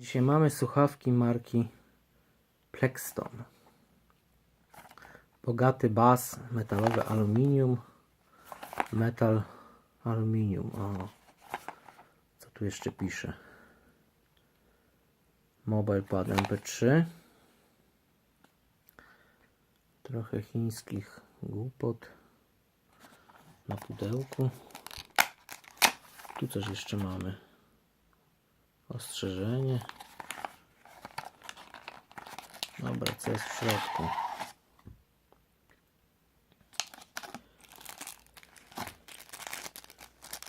Dzisiaj mamy słuchawki marki Plexton. Bogaty bas, metalowe aluminium, metal aluminium. O, co tu jeszcze pisze? Mobile pad MP3. Trochę chińskich głupot na pudełku. Tu coś jeszcze mamy. Ostrzeżenie. Dobra, co jest w środku?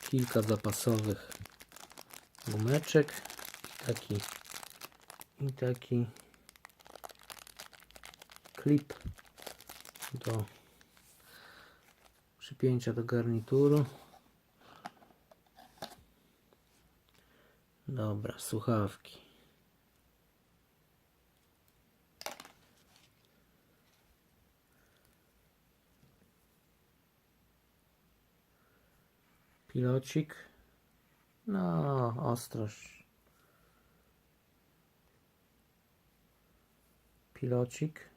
Kilka zapasowych gumeczek. I taki i taki klip do przypięcia do garnituru. Dobra, słuchawki. Pilocik. No, ostrość. Pilocik,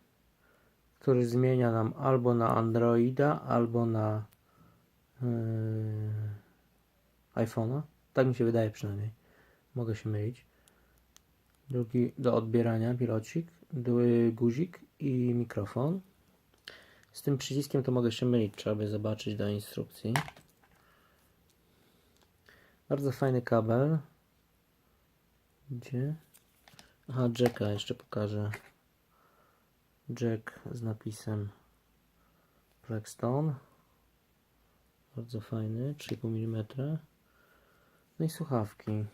który zmienia nam albo na Androida, albo na yy, iPhone'a. Tak mi się wydaje przynajmniej. Mogę się mylić. Drugi do odbierania pilocik, guzik i mikrofon. Z tym przyciskiem to mogę się mylić, trzeba by zobaczyć do instrukcji. Bardzo fajny kabel. Gdzie? Aha, jacka jeszcze pokażę. Jack z napisem Blackstone. Bardzo fajny, 3,5 mm. No i słuchawki.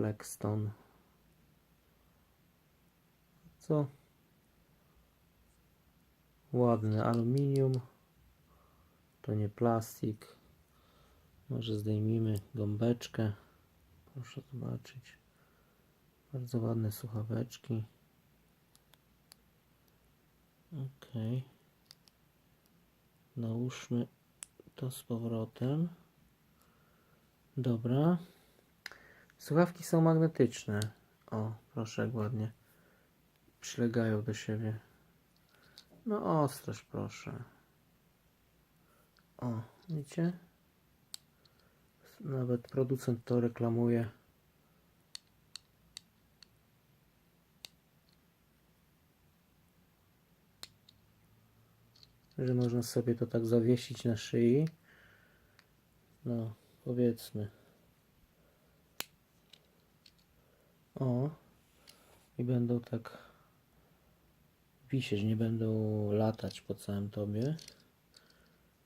Blackstone. Co? Ładny aluminium. To nie plastik. Może zdejmijmy gąbeczkę. Proszę zobaczyć. Bardzo ładne słuchaweczki. Ok. Nałóżmy to z powrotem. Dobra. Słuchawki są magnetyczne. O, proszę jak ładnie przylegają do siebie. No ostrość proszę. O, widzicie? Nawet producent to reklamuje. Że można sobie to tak zawiesić na szyi. No, powiedzmy. O. I będą tak wisieć, nie będą latać po całym tobie.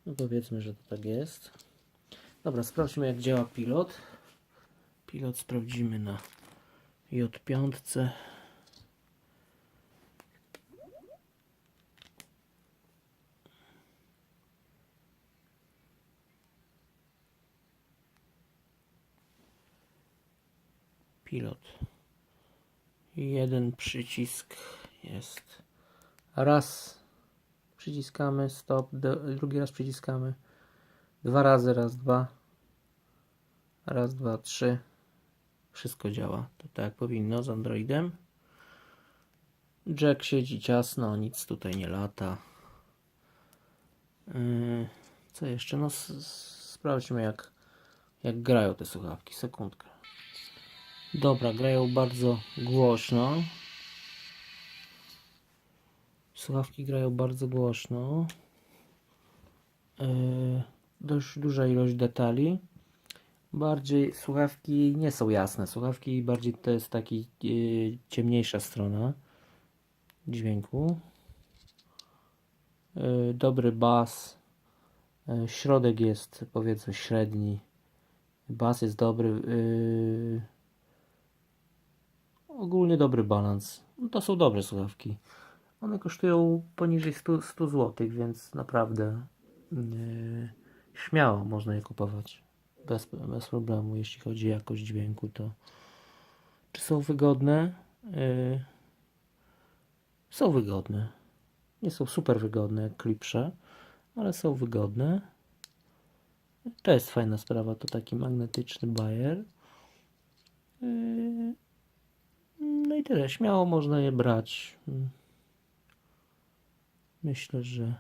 No powiedzmy, że to tak jest. Dobra, sprawdźmy jak działa pilot. Pilot sprawdzimy na J5. Pilot. Jeden przycisk jest. Raz przyciskamy, stop, drugi raz przyciskamy. Dwa razy, raz, dwa. Raz, dwa, trzy. Wszystko działa. To tak jak powinno z Androidem. Jack siedzi ciasno, nic tutaj nie lata. Yy, co jeszcze? No sprawdźmy jak, jak grają te słuchawki. Sekundkę. Dobra, grają bardzo głośno. Słuchawki grają bardzo głośno. Yy, dość duża ilość detali. Bardziej słuchawki nie są jasne. Słuchawki bardziej to jest taki yy, ciemniejsza strona dźwięku. Yy, dobry bas. Yy, środek jest powiedzmy średni. Bas jest dobry. Yy, ogólnie dobry balans. No to są dobre słuchawki. One kosztują poniżej 100, 100 zł, więc naprawdę yy, śmiało można je kupować. Bez, bez problemu, jeśli chodzi o jakość dźwięku, to czy są wygodne? Yy, są wygodne. Nie są super wygodne jak klipsze, ale są wygodne. To jest fajna sprawa, to taki magnetyczny bajer. Yy, i tyle. Śmiało można je brać. Myślę, że.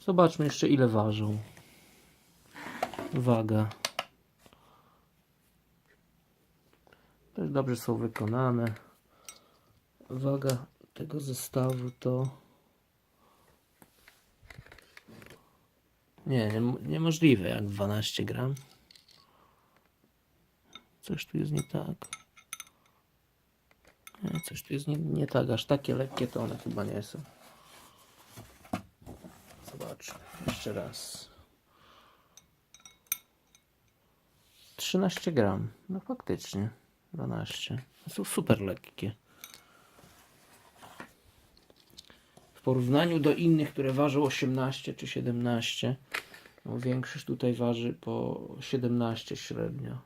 Zobaczmy jeszcze ile ważą. Waga. Też dobrze są wykonane. Waga tego zestawu to. Nie, nie niemożliwe jak 12 gram. Coś tu jest nie tak. Nie, coś tu jest nie, nie tak. Aż takie lekkie to one chyba nie są. Zobaczmy jeszcze raz. 13 gram. No faktycznie. 12. Są super lekkie. W porównaniu do innych, które ważą 18 czy 17, no większość tutaj waży po 17 średnio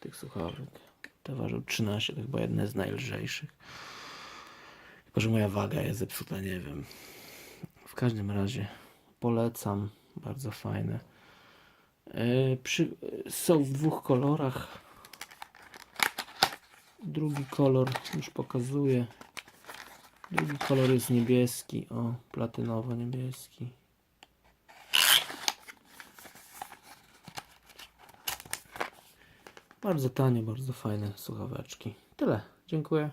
tych słuchawek. Te ważą 13, to chyba jedne z najlżejszych. Chyba, że moja waga jest zepsuta, nie wiem. W każdym razie polecam, bardzo fajne. Yy, przy, są w dwóch kolorach. Drugi kolor już pokazuję. Drugi kolor jest niebieski, o, platynowo-niebieski. Bardzo tanie, bardzo fajne słuchaweczki. Tyle. Dziękuję.